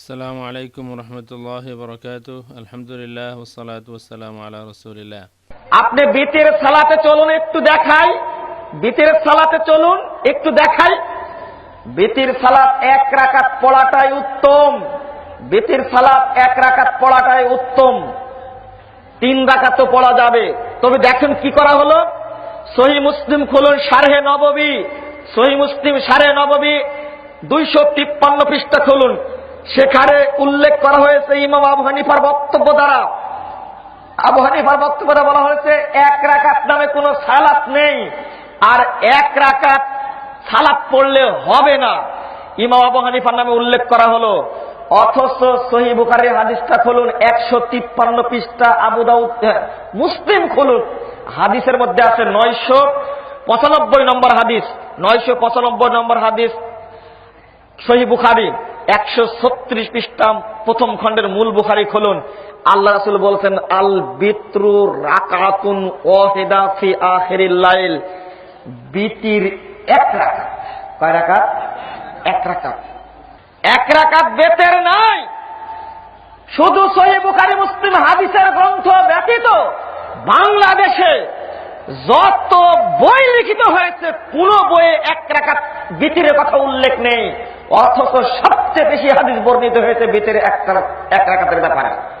আসসালামু আলাইকুম রহমতুল্লাহ বরকাত আলহামদুলিল্লাহ ওসালাত ওসালাম আল্লাহ রসুলিল্লাহ আপনি বেতের সালাতে চলুন একটু দেখাই। বেতের সালাতে চলুন একটু দেখাই। বেতের সালাত এক রাকাত পড়াটাই উত্তম। বেতের সালাত এক রাকাত পড়াটাই উত্তম। তিন রাকাত তো পড়া যাবে। তবে দেখেন কি করা হলো? সহি মুসলিম খুলুন সাড়ে নববী। সহি মুসলিম সাড়ে নববী দুইশো তিপ্পান্ন পৃষ্ঠা খুলুন। সেখানে উল্লেখ করা হয়েছে ইমাম আবু হানিফার বক্তব্য দ্বারা। আবু হানিফার বক্তব্যে বলা হয়েছে এক রাকাত নামে কোনো সালাত নেই আর এক রাকাত সালাত পড়লে হবে না। ইমাম আবু হানিফার নামে উল্লেখ করা হলো অথচ সহি বুখারের হাদিসটা খুলুন একশো তিপ্পান্ন পৃষ্ঠা আবু দাউদ হ্যাঁ, মুসলিম খুলুন। হাদিসের মধ্যে আছে নয়শো পঁচানব্বই নম্বর হাদিস নয়শো পঁচানব্বই নম্বর হাদিস সহি বুখারি। একশো ছত্রিশ পৃষ্ঠা প্রথম খণ্ডের মূল বুখারি খুলুন। আল্লাহ রাসুল বলছেন আল বিত্রু রাকাতুন ওয়াহিদা ফি আখিরিল লাইল। বিতির এক রাকাত। কয় রাকাত? এক রাকাত। এক রাকাত বেতের নাই। শুধু সহি বুখারি মুসলিম হাদিসের গ্রন্থ ব্যতীত বাংলাদেশে যত বই লিখিত হয়েছে, কোন বইয়ে এক রাকাত বিতিরের কথা উল্লেখ নেই। অথচ সবচেয়ে বেশি হাদিস বর্ণিত হয়েছে বেতের এক রাকাত- এক রাকাতের ব্যাপারে।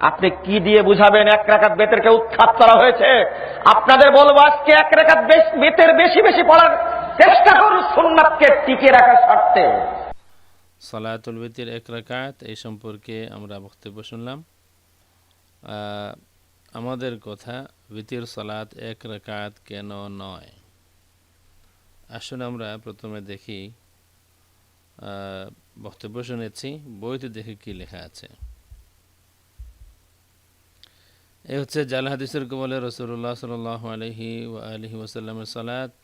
আপনি কি দিয়ে বুঝাবেন এক রাকাত বেতেরকে উৎখাত করা হয়েছে? আপনাদের বলব আজকে এক বেশ- বেতের বেশি বেশি পড়ার চেষ্টা করুন সুন্নাতকে টিকে রাখার স্বার্থে সালাতুল বিতির এক রাকাত এই সম্পর্কে আমরা বক্তব্য শুনলাম। আমাদের কথা বিতির সালাত এক রাকাত কেন নয়? আসলে আমরা প্রথমে দেখি বক্তব্য শুনেছি, বইতে দেখে কি লেখা আছে? এ হচ্ছে জাল হাদিসের কবলে রসুল্লাহ সাল আলহি ও আলহি ওসাল্লামের সালাত।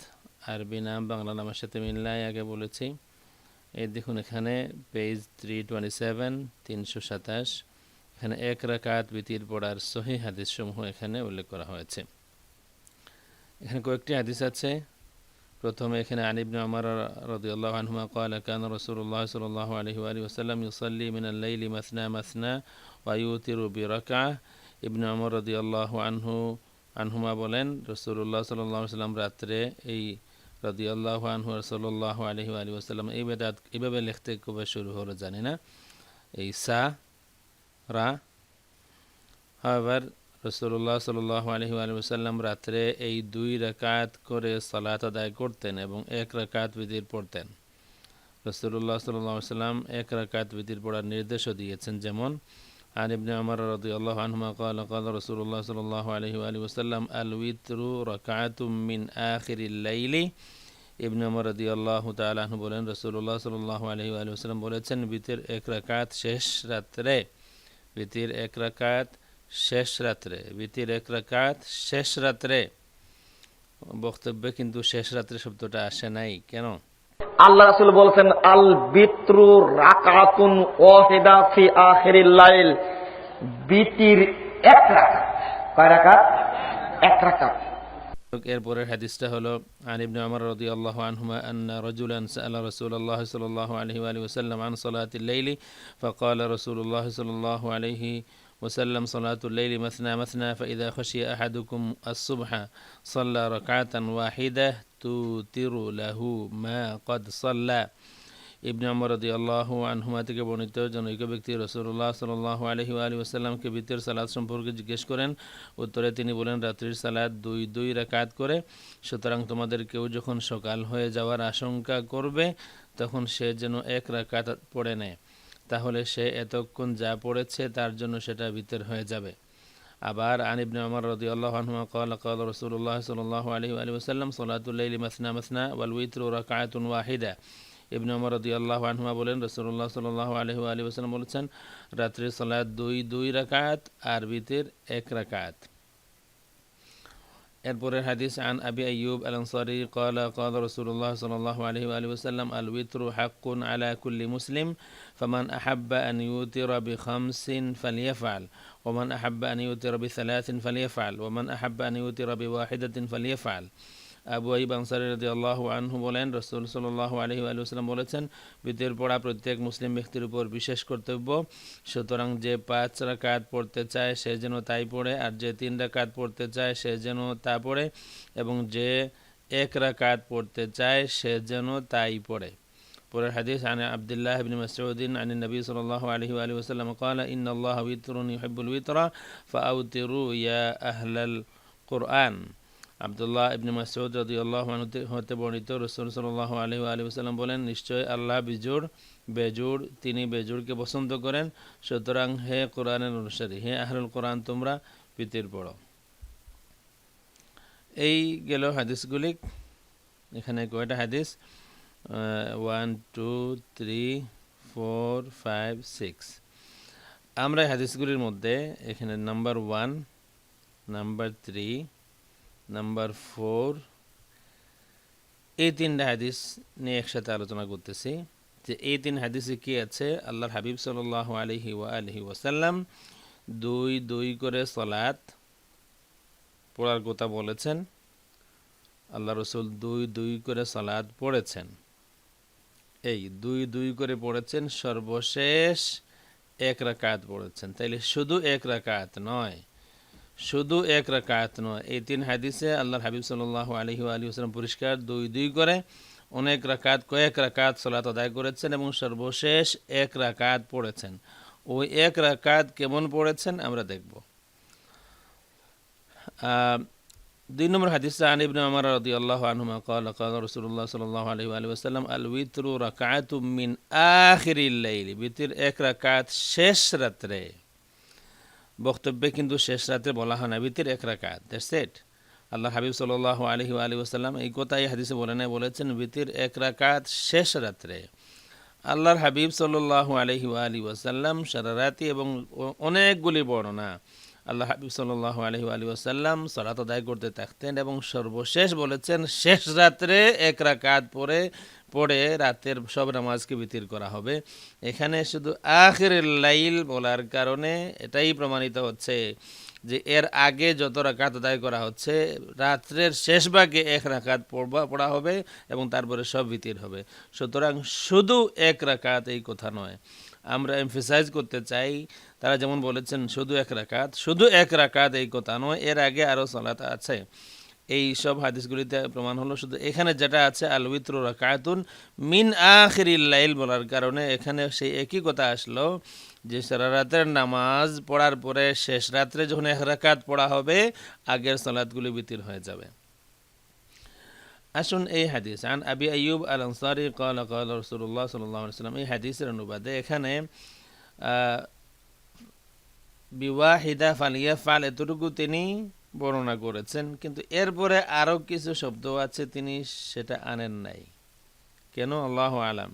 আরবি নাম, বাংলা নামের সাথে মিল্লাই আগে বলেছি। এই দেখুন এখানে পেজ থ্রি টোয়েন্টি সেভেন তিনশো সাতাশ। এখানে এক রাকাত বিতির পড়ার সহি হাদিসসমূহ এখানে উল্লেখ করা হয়েছে। এখানে কয়েকটি হাদিস আছে। প্রথমে এখানে আনিবনে আমার রদিয়াল্লাহ আনহুমা قال كان رسول الله صلى الله عليه وآله وسلم يصلي من الليل مثنى مثنى ويوتر بركعة ইবনে আমর রদিয়াল্লাহু আনহু আনহুমা বলেন রসুল্লাহ সাল্লাহ সাল্লাম রাত্রে এই রদিয়াল্লাহু আনহু রসল্লাহ আলহি আলী ওসাল্লাম এই বেদাত এইভাবে লিখতে কবে শুরু হলো জানি না এই সা রা হাওয়ার রসুল্লাহ সাল্লাহ আলহি আলী ওসাল্লাম রাত্রে এই দুই রাকাত করে সালাত আদায় করতেন এবং এক রাকাত বিধির পড়তেন রসুল্লাহ সাল্লাহ সাল্লাম এক রাকাত বিধির পড়ার নির্দেশও দিয়েছেন যেমন عن ابن عمر رضي الله عنهما قال قال رسول الله صلى الله عليه وآله وسلم الوتر ركعة من آخر الليل ইবনে আমর রদি আল্লাহ তালু বলেন রসুল্লাহ সাল্লাহ আলহি আলহিম বলেছেন বিতির এক রাকাত শেষ রাত্রে বিতির এক রাকাত শেষ রাত্রে বিতির এক রাকাত শেষ রাত্রে। বক্তব্যে কিন্তু শেষ রাত্রে শব্দটা আসে নাই কেন? আল্লাহ রাসুল বলছেন আল বিত্রু রাকাতুন ওয়াহিদা ফি আখিরিল লাইল। বিতির এক রাকাত। কয় রাকাত? এক রাকাত। এরপরে হাদিসটা হলো আন ইবনে ওমর রাদিয়াল্লাহু আনহুমা রাজুলান সাআলা রাসূলুল্লাহ সাল্লাল্লাহু আলাইহি ওয়া আন সালাতিল লাইলি ফাকালা রাসূলুল্লাহ সাল্লাল্লাহু আলাইহি الله صلى الله عليه وسلم صلاة الليل مثنى مثنى فإذا خشي أحدكم الصبح صلى ركعة واحدة توتر له ما قد صلى ইবনে আমর রদি আল্লাহ আনহুমা থেকে বর্ণিত জনৈক ব্যক্তি রসুল্লাহ সাল্লাহ আলহি আলী ওসাল্লামকে বিতের সালাদ সম্পর্কে জিজ্ঞেস করেন উত্তরে তিনি বলেন রাত্রির সালাদ দুই দুই রাকাত করে সুতরাং তোমাদের কেউ যখন সকাল হয়ে যাওয়ার আশঙ্কা করবে তখন সে যেন এক রাকাত পড়ে নেয় তাহলে সে এতক্ষণ যা পড়েছে তার জন্য সেটা ভিতর হয়ে যাবে। আবার আনিবনে আমার রদি আল্লাহমা কল কল রসুল্লাহ সাল্লাহ আলি আলিউসাল্লাম ওসাল্লাম মাসনা মাসনা ওয়াল কায়তুন ওয়াহিদা। ইবনে আমার রদি আল্লাহ আনহুমা বলেন রসুল্লাহ সাল্লাহ আলহি আলি ওসাল্লাম বলেছেন রাত্রির সোলাত দুই দুই রাকায়াত আর বিতের এক রাকায়াত এরপরের হাদিস আন আবি আইয়ুব আল আনসারি قال قال رسول الله صلى الله عليه وآله وسلم الوتر حق على كل مسلم فمن أحب أن يوتر بخمس فليفعل ومن أحب أن يوتر بثلاث فليفعل ومن أحب أن يوتر بواحدة فليفعل আবু আইব আনসারি রাদি আল্লাহ আনহু বলেন রসুল সাল্লাহ আলহি আলুসালাম বলেছেন বিতের পড়া প্রত্যেক মুসলিম ব্যক্তির উপর বিশেষ কর্তব্য সুতরাং যে পাঁচ রাকাত পড়তে চায় সে যেন তাই পড়ে আর যে তিন রাকাত পড়তে চায় সে যেন তা পড়ে এবং যে এক রাকাত পড়তে চায় সে যেন তাই পড়ে পরের হাদিস عن عبد الله بن مسعود عن النبي صلى الله عليه وآله وسلم قال إن الله وتر يحب الوتر فأوتروا يا أهل القرآن আবদুল্লাহ ইবনে মাসউদ রাদিয়াল্লাহু আনহু হতে বর্ণিত রাসূল ওয়া আলিহি ওয়াসাল্লাম বলেন, নিশ্চয় আল্লাহ বিজুর বেজুর তিনি বেজুরকে পছন্দ করেন। সুতরাং হে কোরআনের অনুসারী, হে আহলুল কোরআন, তোমরা পিতির পড়ো। এই গেল হাদিসগুলি। এখানে কয়টা হাদিস? One two three four five six আমরা হাদিসগুলির মধ্যে এখানে number one number three number four এই তিনটা হাদিস নিয়ে একসাথে আলোচনা করতেছি যে এই তিন হাদিসে কি আছে? আল্লাহর হাবিব সাল আলহি আলহি ওয়াসাল্লাম দুই দুই করে সলাৎ পড়ার কথা বলেছেন। আল্লাহ রসুল দুই দুই করে সলাৎ পড়েছেন। এই দুই দুই করে পড়েছেন, সর্বশেষ এক রাকাত পড়েছেন। তাইলে শুধু এক রাকাত নয় শুধু এক রাকাত নয় এই তিন হাদিসে আল্লাহর হাবিব সাল্লাহ আলহি আলী আসলাম পরিষ্কার দুই দুই করে অনেক রাকাত কয়েক রাকাত সলাত আদায় করেছেন এবং সর্বশেষ এক রাকাত পড়েছেন ওই এক রাকাত কেমন পড়েছেন আমরা দেখব দুই নম্বর হাদিস عن ابن عمر رضي الله عنهما قال قال رسول الله صلى الله عليه وآله وسلم الوتر ركعة من آخر الليل বিতির এক রাকাত শেষ রাত্রে বক্তব্যে কিন্তু শেষ রাতে বলা হয় না, বিতির এক রাকাত। দ্যাটস ইট আল্লাহ হাবিব সাল্লাহ আলহি আলী ওসাল্লাম এই কথাই হাদিসে বলে নাই বলেছেন, বিতির এক রাকাত শেষ রাত্রে। আল্লাহর হাবিব সাল্লাহ আলহি আলী ওসাল্লাম সারা রাতি এবং অনেকগুলি বর্ণনা আল্লাহ হাবিব সাল্লাহ আলহি আলী ওসাল্লাম সরাত আদায় করতে থাকতেন এবং সর্বশেষ বলেছেন, শেষ রাত্রে এক রাকাত পরে পড়ে রাতের সব নামাজকে বিতির করা হবে। এখানে শুধু আখের লাইল বলার কারণে এটাই প্রমাণিত হচ্ছে যে এর আগে যত রাকাত আদায় করা হচ্ছে, রাত্রের শেষ ভাগে এক রাকাত পড়বা, পড়া হবে এবং তারপরে সব বিতির হবে। সুতরাং শুধু এক রাকাত এই কথা নয়। আমরা এমফেসাইজ করতে চাই, তারা যেমন বলেছেন, শুধু এক রাকাত, শুধু এক রাকাত এই কথা নয়, এর আগে আরও সলাত আছে। এই সব হাদিসগুলিতে প্রমাণ হলো, শুধু এখানে যেটা আছে আলবিত্র রাকাতুন মিন আখিরিল্লাইল বলার কারণে এখানে সেই একই কথা আসলো, যে সারা রাতের নামাজ পড়ার পরে শেষ রাত্রে যখন এক রাকাত পড়া হবে, আগের সলাদগুলি বিতির হয়ে যাবে। আসুন এই হাদিস, আন আবি আইয়ুব আল আনসারি কাল কাল রসুল্লাহ সাল্লাহ সাল্লাম এই হাদিসের অনুবাদে এখানে বিওয়াহিদা ফালিয়া ফাল এতটুকু তিনি বর্ণনা করেছেন, কিন্তু এরপরে আরও কিছু শব্দ আছে তিনি সেটা আনেন নাই। কেন? আল্লাহ আলাম।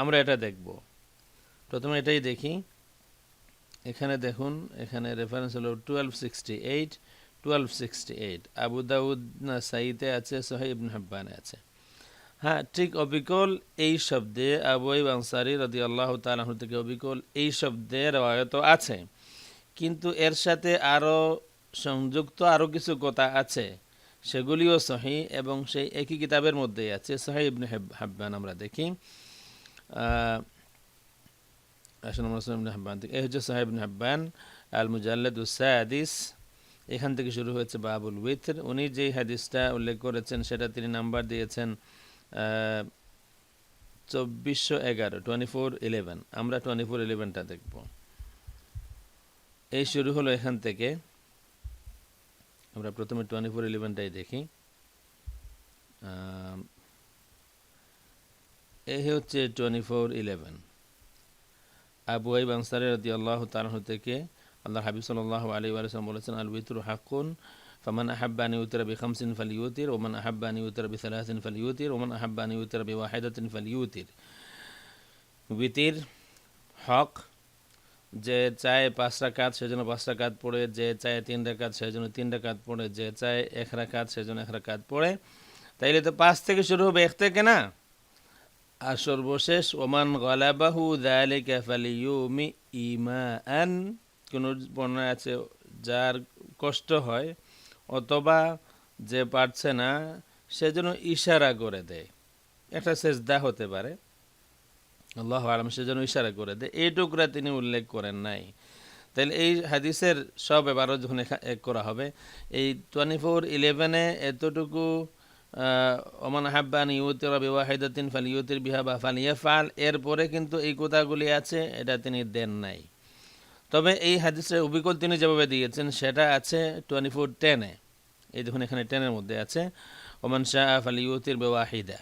আমরা এটা দেখব। প্রথমে এটাই দেখি। এখানে দেখুন, এখানে রেফারেন্স হলো twelve sixty eight twelve sixty eight Abu Dawud সাইতে আছে সোহেব হাব্বানে আছে। হ্যাঁ ঠিক অবিকল এই শব্দে আবু আনসারি রদি আল্লাহ তালাহ থেকে অবিকল এই শব্দে রেওয়ায়ত আছে। কিন্তু এর সাথে আরও সংযুক্ত আরও কিছু কথা আছে। সেগুলিও সহি এবং সেই একই কিতাবের মধ্যেই আছে। সহি ইবনে হাব্বান আমরা দেখি। হাব্বান থেকে। এই হচ্ছে সাহেব হাব্বান আল মুজাল্লাদ উসাদিস এখান থেকে শুরু হয়েছে বাবুল উইথর। উনি যেই হাদিসটা উল্লেখ করেছেন, সেটা তিনি নাম্বার দিয়েছেন চব্বিশশো এগারো টোয়েন্টি ফোর ইলেভেন আমরা টোয়েন্টি ফোর ইলেভেনটা দেখব। এই শুরু হলো এখান থেকে। আমরা প্রথমে টোয়েন্টি ফোর ইলেভেনটাই দেখি এই হচ্ছে টোয়েন্টি ফোর ইলেভেন আবু আইব আনসারের রদি আল্লাহ তালাহ থেকে আল্লাহ হাবিব সাল্লাহ আলী আলসালাম বলেছেন আল বিতুর হাকুন فمن أحب أن يوتر بخمس فليوتر ومن أحب أن يوتر بثلاث فليوتر ومن أحب أن يوتر بواحدة فليوتر বিতির হক যে চায় পাঁচ রাকাত সেজন্য পাঁচ রাকাত পড়ে, যে চায় তিন রাকাত সেজন্য তিন রাকাত পড়ে, যে চায় এক রাকাত সেজন্য এক রাকাত পড়ে। তাইলে তো পাঁচ থেকে শুরু হবে, এক থেকে না? আর সর্বশেষ, ওমান গলাবাহু দালিকা ফালিউমি ইমান কোন বর্ণনা আছে, যার কষ্ট হয় অথবা যে পারছে না, সেজন্য ইশারা করে দেয়। একটা শেষ সেজদা হতে পারে। আল্লাহ আলম সে যেন ইশারা করে দেয় এইটুকুরা তিনি উল্লেখ করেন নাই। তাহলে এই হাদিসের সব এবারও যখন এক করা হবে, এই টোয়েন্টি ফোর ইলেভেনে এতটুকু ওমান হাব্বান ইউতির বিওয়াহিদাতিন ফাল ইউতির বিহা বা ফাল ইয়াফাল এরপরে কিন্তু এই কথাগুলি আছে, এটা তিনি দেন নাই। তবে এই হাদিসের অবিকল তিনি যেভাবে দিয়েছেন, সেটা আছে টোয়েন্টি ফোর টেনে এই দেখুন এখানে টেনের মধ্যে আছে, ওমান শাহ ফাল ইউতির বিওয়াহিদা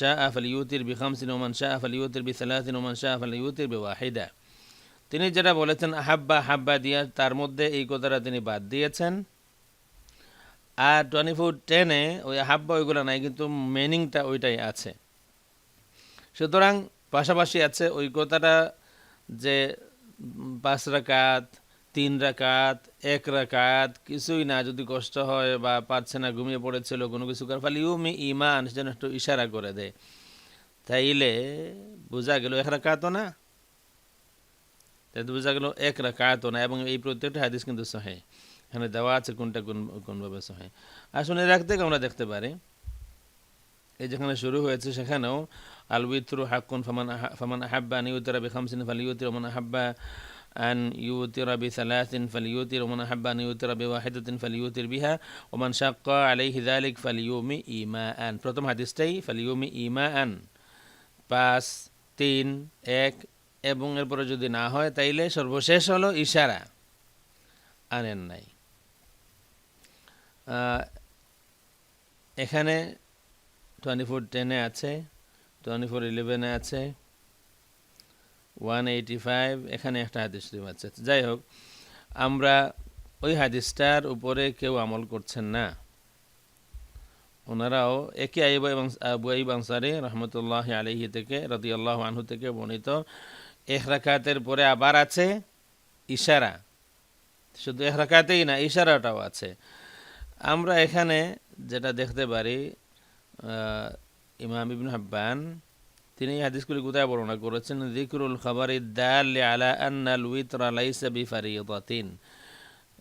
শাহ ফাল ইউতির বিখামসিন ওমান শাহ ফাল ইউতির বিসালাসিন ওমান শাহ ফাল ইউতির বিওয়াহিদা তিনি যেটা বলেছেন হাব্বা হাব্বা দিয়া, তার মধ্যে এই কথাটা তিনি বাদ দিয়েছেন। আর টোয়েন্টি ফোর টেনে ওই হাব্বা ওইগুলো নাই, কিন্তু মিনিংটা ওইটাই আছে। সুতরাং পাশাপাশি আছে ওই কথাটা যে পাঁচ রাকাত, তিন রাকাত এক রাকাত, কিছুই না, যদি কষ্ট হয় বা পারছে না, ঘুমিয়ে পড়েছিল, কোনো কিছু করে ফলে ইউমি ইমান যেন একটু ইশারা করে দেয় তাইলে বোঝা গেল এক রাকাতও না। তাই বোঝা গেল এক রাকাতও না, এবং এই প্রত্যেকটা হাদিস কিন্তু সহে। এখানে দেওয়া আছে কোনটা কোন, কোনভাবে সহে। আগ থেকে আমরা দেখতে পারি, এই যেখানে শুরু হয়েছে, সেখানেও আল উইত্রু হাক্কুন ফামান ফামান আহাব্বা আন ইউতিরা বিখামসিন ফাল ইউতির ওমান আহাব্বা ইউতির ওমান আহাব্বা আন ইউতিরা বিওয়াহিদাতিন ফাল ইউতির বিহা ওমান শাক্কা আলাইহি যালিক ফাল ইউমি ইমা আন প্রথম ইউমি ইমা আন পাঁচ, তিন, এক, এবং এরপরে যদি না হয় তাইলে সর্বশেষ হলো ইশারা। আনেন নাই। এখানে টোয়েন্টি ফোর টেনে আছে টোয়েন্টি ফোর ইলেভেনে আছে ওয়ান এইটি ফাইভ এখানে একটা হাদিস শরীফ আছে। যাই হোক আমরা ওই হাদিসটার উপরে কেউ আমল করছেন না। ওনারাও একই আইব এবং আবু আইব আনসারি রহমতুল্লাহ আলহি থেকে রদি আল্লাহ আনহু থেকে বর্ণিত, এক রাকাতের পরে আবার আছে ইশারা। শুধু এক রাকাতেই না, ইশারাটাও আছে। আমরা এখানে যেটা দেখতে পারি ইমাম ইবন হাব্বান তিনি এই হাদিসগুলি কোথায় বর্ণনা করেছেন? যিকরুল খাবারি দাল আলা আন্নাল উইতরা লাইসা বিফারিদাতিন।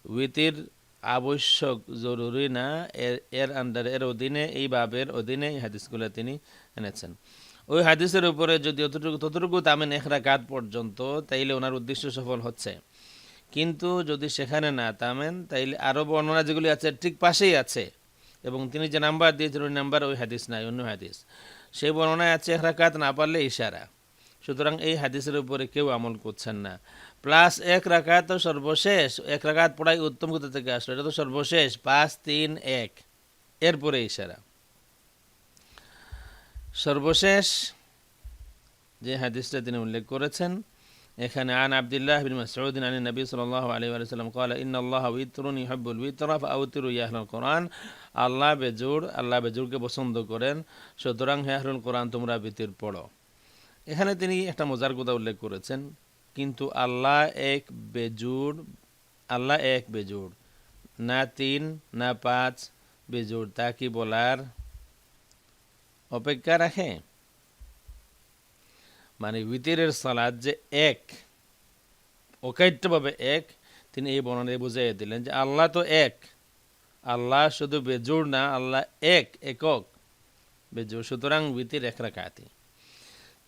উইতির আবশ্যক জরুরি না, এর এর আন্ডার, এর অধীনে, এই বাবের অধীনে এই হাদিসগুলো তিনি এনেছেন। ওই হাদিসের উপরে যদি অতটুকু, ততটুকু তামেন এক কাত পর্যন্ত, তাইলে ওনার উদ্দেশ্য সফল হচ্ছে। কিন্তু যদি সেখানে না তামেন, তাইলে আরও বর্ণনা যেগুলি আছে, ঠিক পাশেই আছে। এবং তিনি যে নাম্বার দিয়েছেন, ওই নাম্বার ওই হাদিস নাই, অন্য হাদিস। সেই বর্ণনায় আছে এক রাকাত না পারলে ইশারা। সুতরাং এই হাদিসের উপরে কেউ আমল করছেন না। প্লাস এক রাকাত তো সর্বশেষ, এক রাকাত পড়াই উত্তম কোথা থেকে আসলো? এটা তো সর্বশেষ, পাঁচ, তিন, এক। এরপরে ইশারা। সর্বশেষ যে হাদিসটা তিনি উল্লেখ করেছেন এখানে আন আবদুল্লাহ বিন মাসউদ্দিন আলী নবী সাল্লাহ আলী আলাইসাল্লাম কল ইন আল্লাহ উইতরুন ইহাবুল উইতরফ আউতির ইয়াহরুল কোরআন। আল্লাহ বেজুর আল্লাহ বেজুরকে পছন্দ করেন। সুতরাং হেহরুল কোরআন, তোমরা বিতির পড়ো। এখানে তিনি একটা মজার কথা উল্লেখ করেছেন, কিন্তু আল্লাহ এক বেজুর আল্লাহ এক বেজুর না তিন, না পাঁচ বেজুর তা কি বলার অপেক্ষা রাখে? মানে উইতিরের সালাদ যে এক অকাইত্যভাবে এক, তিনি এই বর্ণনায় বুঝাইয়া দিলেন যে আল্লাহ তো এক। আল্লাহ শুধু বেজুর না, আল্লাহ এক, একক। বেজুর সুতরাং বিতির এক রাকাতি।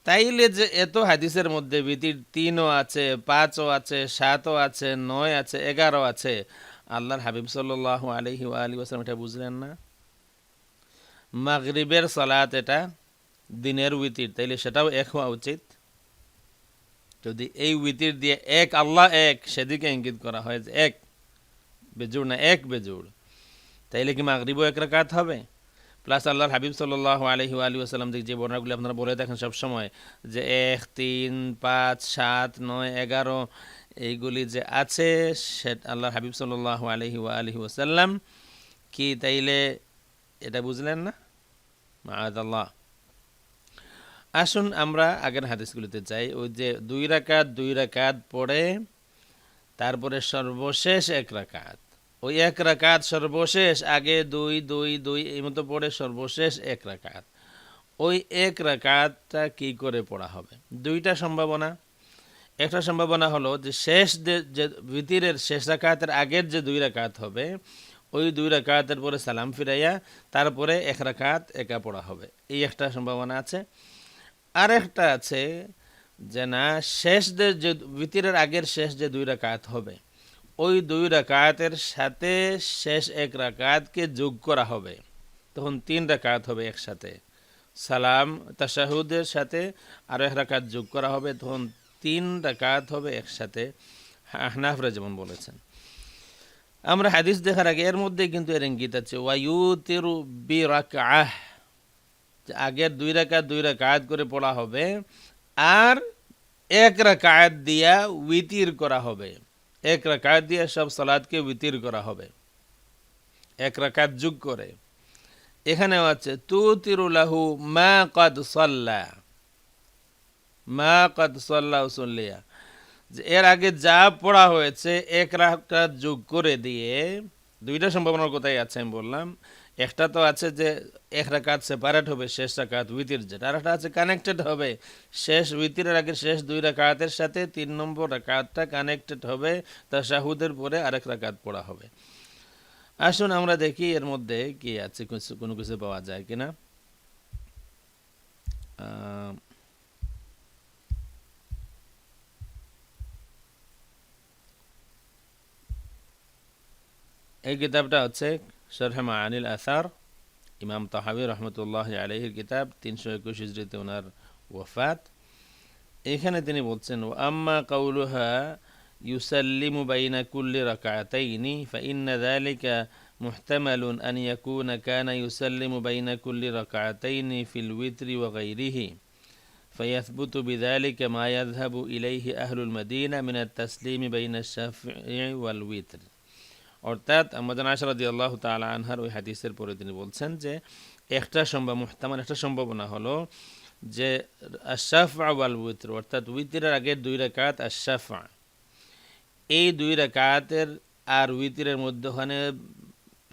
তাইলে যে এত হাদিসের মধ্যে বিতির তিনও আছে, পাঁচও আছে, সাতও আছে, নয় আছে, এগারো আছে, আল্লাহর হাবিব সাল্লাহ আলহি আলী ওসালাম এটা বুঝলেন না? মাগরিবের সালাত এটা দিনের উইতির। তাইলে সেটাও এক হওয়া উচিত। যদি এই উইতির দিয়ে এক, আল্লাহ এক, সেদিকে ইঙ্গিত করা হয় যে এক বেজুড় না এক বেজুড়। তাইলে কি মাগরিবও এক রাকাত হবে? প্লাস আল্লাহর হাবিব সাল্লাহ আলহি আলী আসালাম যে বর্ণাগুলি আপনারা বলে দেখেন সবসময়, যে এক, তিন, পাঁচ, সাত, নয়, এগারো, এইগুলি যে আছে সে আল্লাহর হাবিব সাল্লাহ আলহি আলহি ওসাল্লাম কি তাইলে এটা বুঝলেন না? মাআদ আল্লাহ আসুন আমরা আগের হাদিসগুলিতে যাই। ওই যে দুই রাকাত দুই রাকাত পড়ে, তারপরে সর্বশেষ এক রাকাত। ওই এক রাকাত সর্বশেষ, আগে দুই দুই দুই, এই মতো পড়ে সর্বশেষ এক রাকাত। ওই এক রাকাতটা কি করে পড়া হবে? দুইটা সম্ভাবনা। একটা সম্ভাবনা হলো যে শেষ যে ভিতিরের শেষ রাকাতের আগের যে দুই রাকাত হবে, ওই দুই রাকাতের পরে সালাম ফিরাইয়া তারপরে এক রাকাত একা পড়া হবে। এই একটা সম্ভাবনা আছে। আর একটা আছে যে না, শেষ যে বিতিরের আগের শেষ যে দুই রাকাত হবে, ওই দুই রাকাতের সাথে শেষ এক রাকাতকে যোগ করা হবে। তখন তিন রাকাত হবে একসাথে। সালাম, তাশাহুদের সাথে আরও এক রাকাত যোগ করা হবে, তখন তিন রাকাত হবে একসাথে। হানাফরা যেমন বলেছেন। আমরা হাদিস দেখার আগে এর মধ্যে কিন্তু এর ইঙ্গিত আছে ওয়ায়ুতিরু বি রাকাহ আগের দুই রাকাত দুই রাকাত করে পড়া হবে। আর এক রাকাত দিয়া উইতির করা হবে। এক রাকাত দিয়া সব সালাদকে উইতির করা হবে। এক রাকাত যোগ করে। এখানেও আছে তু তিরুলাহু মা কদ সল্লা। মা কদ সল্লা সল্লিয়া। যে এর আগে যা পড়া হয়েছে, এক রাকাত যোগ করে দিয়ে, দুইটা সম্ভাবনার কথাই আছে আমি বললাম একটা তো আছে যে এক রাকাত সেপারেট হবে, শেষ রাকাত উইতির যেটা। আর একটা আছে কানেক্টেড হবে, শেষ উইতিরের আগে শেষ দুই রাকাতের সাথে তিন নম্বর রাকাতটা কানেক্টেড হবে তা শাহুদের পরে আরেক রাকাত পড়া হবে। আসুন আমরা দেখি এর মধ্যে কি আছে কোনো কিছু পাওয়া যায় কিনা। এই কিতাবটা হচ্ছে শরহ মাআনিল আসার ইমাম তাহাবি রহমতুল্লাহ আলহির কিতাব তিনশো একুশ হিজড়িতে ওনার ওয়াফাত এখানে তিনি বলছেন ও আম্মা কাউলুহা يسلم بين كل ركعتين فإن ذلك محتمل أن يكون كان يسلم بين كل ركعتين في الوتر وغيره فيثبت بذلك ما يذهب إليه أهل المدينة من التسليم بين الشفع والوتر অর্থাৎ আমাদের আশারাদি আল্লাহ তালা আনহার ওই হাদিসের পরে তিনি বলছেন যে একটা সম্ভব মুহতামান একটা সম্ভাবনা হলো যে আশাফা ওয়াল উইত্র, অর্থাৎ উইতিরের আগের দুই রেখাত আশাফা এই দুই রেখাতের আর উইতিরের মধ্যখানে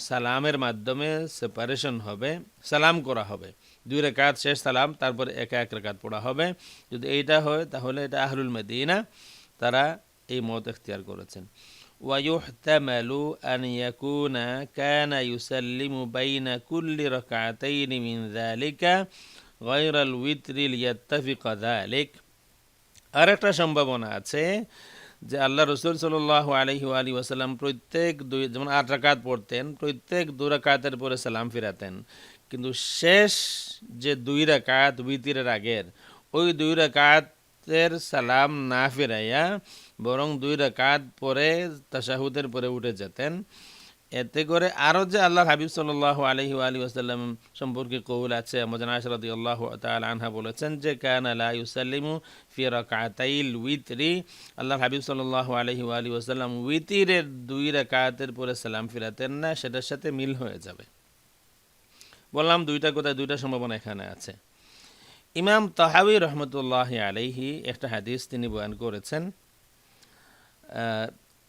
সালামের মাধ্যমে সেপারেশন হবে, সালাম করা হবে। দুই রেখাত শেষ সালাম, তারপরে একা এক রেখাত পড়া হবে। যদি এইটা হয়, তাহলে এটা আহরুল মেদিনা, তারা এই মত এখতিয়ার করেছেন। ويحتمل أن يكون كان يسلم بين كل ركعتين من ذلك غير الوتر ليتفق ذلك আরেকটা সম্ভাবনা আছে যে আল্লাহ রসুল সাল আলহি আলী ওয়াসাল্লাম প্রত্যেক দুই যেমন আট রাকাত পড়তেন প্রত্যেক দু রাকাতের পরে সালাম ফিরাতেন কিন্তু শেষ যে দুই রাকাত উইতিরের আগের ওই দুই রাকাতের সালাম না ফিরাইয়া বরং দুই রাকাত পরে তাশাহুদের পরে উঠে যেতেন। এতে করে আরও যে আল্লাহ হাবিব সাল্লাহ আলহি আলী আসাল্লাম সম্পর্কে কৌল আছে মজান আল্লাহ তাল আনহা বলেছেন যে, কান আল্লাহ ইউসাল্লিমু ফি রাকাতাইল উইতরি। আল্লাহ হাবিব সাল্লাহ আলহি আলী আসাল্লাম উইতিরের দুই রাকাতের পরে সালাম ফিরাতেন না, সেটার সাথে মিল হয়ে যাবে। বললাম দুইটা কোথায়, দুইটা সম্ভাবনা এখানে আছে। ইমাম তাহাবি রহমতুল্লাহ আলহি একটা হাদিস তিনি বয়ান করেছেন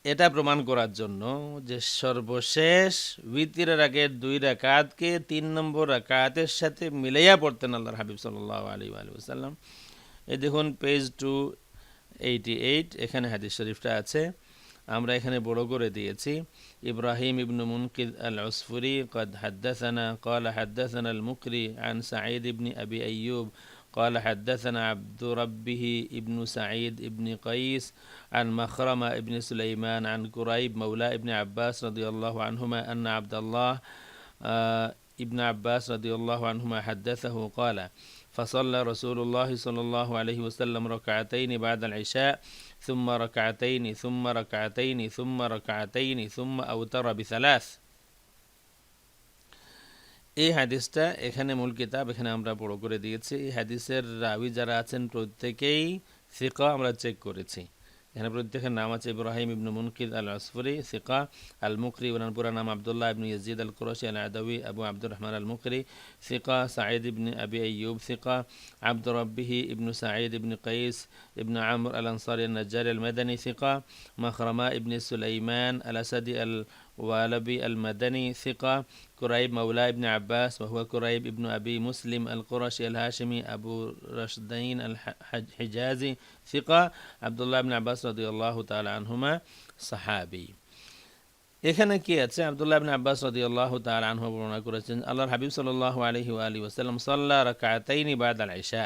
এটা প্রমাণ করার জন্য যে সর্বশেষ উইতিরের আগে দুই রাকাতকে তিন নম্বর রাকাতের সাথে মিলাইয়া পড়তেন আল্লাহ হাবিব সাল্লাহ আলী আলুসাল্লাম এই দেখুন পেজ টু এইটি এইট এখানে হাদিস শরীফটা আছে। আমরা এখানে বড় করে দিয়েছি, ইব্রাহিম ইবনু মুনকিদ আল ওসফুরি কদ হাদ্দাসানা কল হাদ্দাসান আল মুকরি আন সাঈদ ইবনি আবি আইয়ুব قال حدثنا عبد ربه ابن سعيد ابن قيس عن مخرمة ابن سليمان عن كريب مولى ابن عباس رضي الله عنهما أن عبد الله آه ابن عباس رضي الله عنهما حدثه قال فصلى رسول الله صلى الله عليه وسلم ركعتين بعد العشاء ثم ركعتين ثم ركعتين ثم ركعتين ثم أوتر بثلاث এই হাদিসটা এখানে মূল কিতাব, এখানে আমরা বড় করে দিয়েছি। এই হাদিসের রাবি যারা আছেন, প্রত্যেকেই সিকা আমরা চেক করেছি। এখানে প্রত্যেকের নাম আছে ইব্রাহিম ইবনু মুনকিদ আল আসফরি সিকা আল মুখরি ওনার নাম Abdullah ibn Yazid Al Qurashi Al Adawi Abu Abdur Rahman Al Muqri seeker Saeed ibn Abi Ayyub seeker Abdur Rabbihi ibn Saeed ibn Qais ibn Amr Al Ansari Al Najjar Al Madani seeker Makhrama ibn Sulaiman Al Asadi Al الوالبي المدني ثقة كريب مولى ابن عباس وهو كريب ابن أبي مسلم القرشي الهاشمي أبو رشدين الحجازي ثقة عبد الله بن عباس رضي الله تعالى عنهما صحابي এখানে কি আছে আব্দুল্লাহ ইবনে আব্বাস রাদিয়াল্লাহু তাআলা আনহু বর্ণনা করেছেন আল্লাহর হাবিব সাল্লাল্লাহু আলাইহি ওয়া আলিহি ওয়াসাল্লাম সাল্লা রাকাতাইনি বাদাল ইশা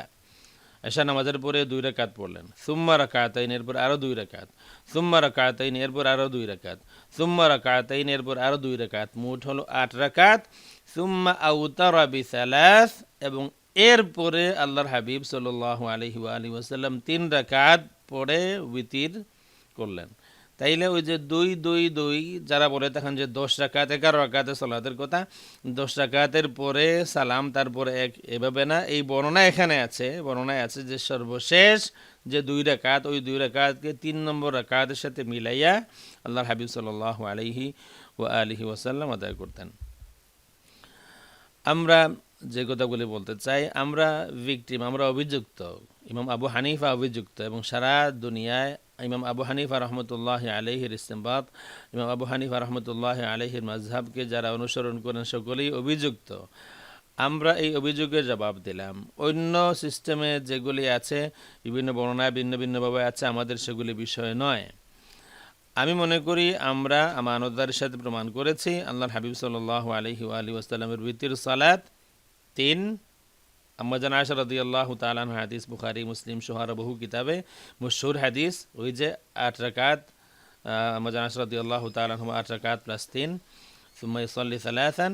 ঈশা নামাজের পরে দুই রাকাত পড়লেন। সুম্মা রাকাতাইন, এরপর আরও দুই রাকাত। সুম্মা রাকাতাইন, এরপর আরও দুই রাকাত। সুম্মা রাকাতাইন, এরপর আরও দুই রাকাত। মোট হলো আট রাকাত। সুম্মা আউতারাবি সালাস এবং এরপরে আল্লাহর হাবিব সাল আলহি আলী ওয়াসাল্লাম তিন রাকাত পড়ে উইতির করলেন। তাইলে ওই যে দুই দুই দুই, যারা বলে তখন যে দশ রাকাত, এগারো রাকাতে সলাতের কথা, দশ রাকাতের পরে সালাম, তারপরে এক, এভাবে না, এই বর্ণনা এখানে আছে বর্ণনায় আছে যে সর্বশেষ যে দুই রাকাত, ওই দুই রাকাতকে তিন নম্বর রাকাতের সাথে মিলাইয়া আল্লাহর হাবিব সাল্লাহ আলহি ও আলহি ওয়াসাল্লাম আদায় করতেন। আমরা যে কথাগুলি বলতে চাই, আমরা ভিকটিম আমরা অভিযুক্ত, ইমাম আবু হানিফা অভিযুক্ত এবং সারা দুনিয়ায় ইমাম আবু হানিফা রহমতুল্লাহ আলহির ইস্তেমবাদ ইমাম আবু হানিফা রহমতুল্লাহ আলহির মাজহাবকে যারা অনুসরণ করেন সকলেই অভিযুক্ত। আমরা এই অভিযোগের জবাব দিলাম। অন্য সিস্টেমে যেগুলি আছে, বিভিন্ন বর্ণনায় ভিন্ন ভিন্নভাবে আছে, আমাদের সেগুলি বিষয় নয়। আমি মনে করি আমরা আমানতদার সাথে প্রমাণ করেছি, আল্লাহর হাবিব সাল্লাহ আলহি আলী ওয়াসাল্লামের ভিত্তির সালাত তিন আম্মাজান আয়সা রদি আল্লাহ তালান হাদিস বুখারি, মুসলিম সোহার বহু কিতাবে মশহুর হাদিস। ওই যে আট রাকাত আম্মাজান আয়সা রদি আল্লাহ তালান আট রাকাত প্লাস তিন। সুম্মাই সল্লি সালাহান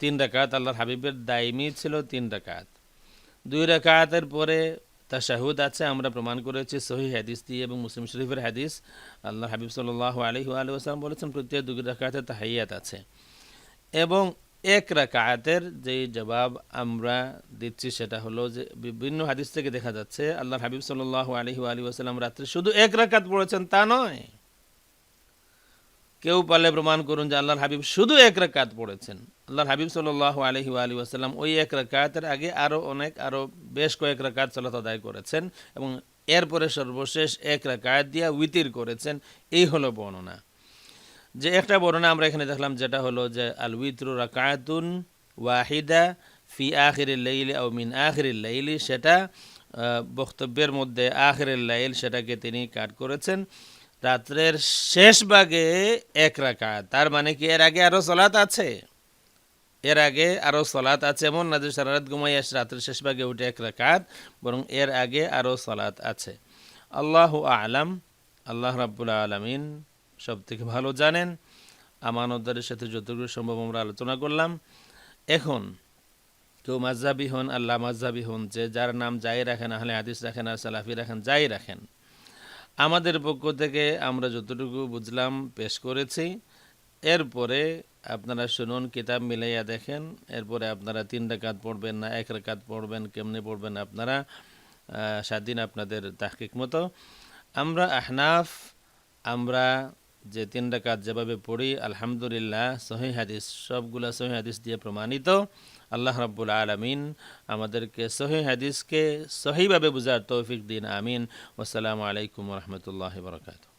তিন রাকাত আল্লাহর হাবিবের দায়মি ছিল তিন রাকাত। দুই রাকাতের পরে তাশাহুদ আছে, আমরা প্রমাণ করেছি সহি হাদিস দিয়ে এবং মুসলিম শরীফের হাদিস। আল্লাহ হাবিব সাল্লাহ আলহি আলু আসলাম বলেছেন, প্রত্যেক দুই রাকাতে তাহাইয়াত আছে। এবং এক রাকাতের যে জবাব আমরা দিচ্ছি সেটা হলো যে বিভিন্ন হাদিস থেকে দেখা যাচ্ছে আল্লাহ হাবিব সাল্লাহ আলহি আলী আসাল্লাম রাত্রে শুধু এক রাকাত পড়েছেন তা নয়। কেউ পালে প্রমাণ করুন যে আল্লাহর হাবিব শুধু এক রাকাত পড়েছেন। আল্লাহর হাবিব সাল্লাহ আলহি আলী আসাল্লাম ওই এক রাকাতের আগে আরও অনেক আরও বেশ কয়েক রাকাত সালাত আদায় করেছেন এবং এরপরে সর্বশেষ এক রাকাত দিয়া উইতির করেছেন। এই হলো বর্ণনা। যে একটা বর্ণনা আমরা এখানে দেখলাম, যেটা হলো যে আল উইত্রু রাকাতুন ওয়াহিদা ফি আখির লাইলি ও মিন আখির লাইলি, সেটা বক্তব্যের মধ্যে আখির লাইল সেটাকে তিনি কাট করেছেন। রাত্রের শেষ ভাগে এক রাকাত, তার মানে কি এর আগে আরও সলাত আছে? এর আগে আরও সলাত আছে এমন না যে সারা রাত ঘুমাই আসে রাত্রের শেষ ভাগে উঠে এক রাকাত, বরং এর আগে আরও সলাত আছে। আল্লাহ আলাম, আল্লাহ রাব্বুল আলমিন সব থেকে ভালো জানেন। আমানতদারের সাথে যতটুকু সম্ভব আমরা আলোচনা করলাম। এখন, কেউ মাঝাবি হন আল্লাহ মাঝাবি হন, যে যার নাম যাই রাখেন আহলে হাদিস রাখেন আর সালাফি রাখেন, যাই রাখেন। আমাদের পক্ষ থেকে আমরা যতটুকু বুঝলাম, পেশ করেছি। এরপরে আপনারা শুনুন, কিতাব মিলাইয়া দেখেন। এরপরে আপনারা তিন রেখাত পড়বেন না, এক রেখাত পড়বেন, কেমনে পড়বেন আপনারা? স্বাধীন আপনাদের তাহকিক মতো। আমরা আহনাফ, আমরা যে তিন রাকাত যেভাবে পড়ি, আলহামদুলিল্লাহ, সহি হাদিস, সবগুলা সহি হাদিস দিয়ে প্রমাণিত। আল্লাহ রাব্বুল আলমিন আমাদেরকে সহি হাদিসকে সহিভাবে বুঝার তৌফিক দিন, আমিন। ওসালামু আলাইকুম রহমতুল্লাহ বরকাত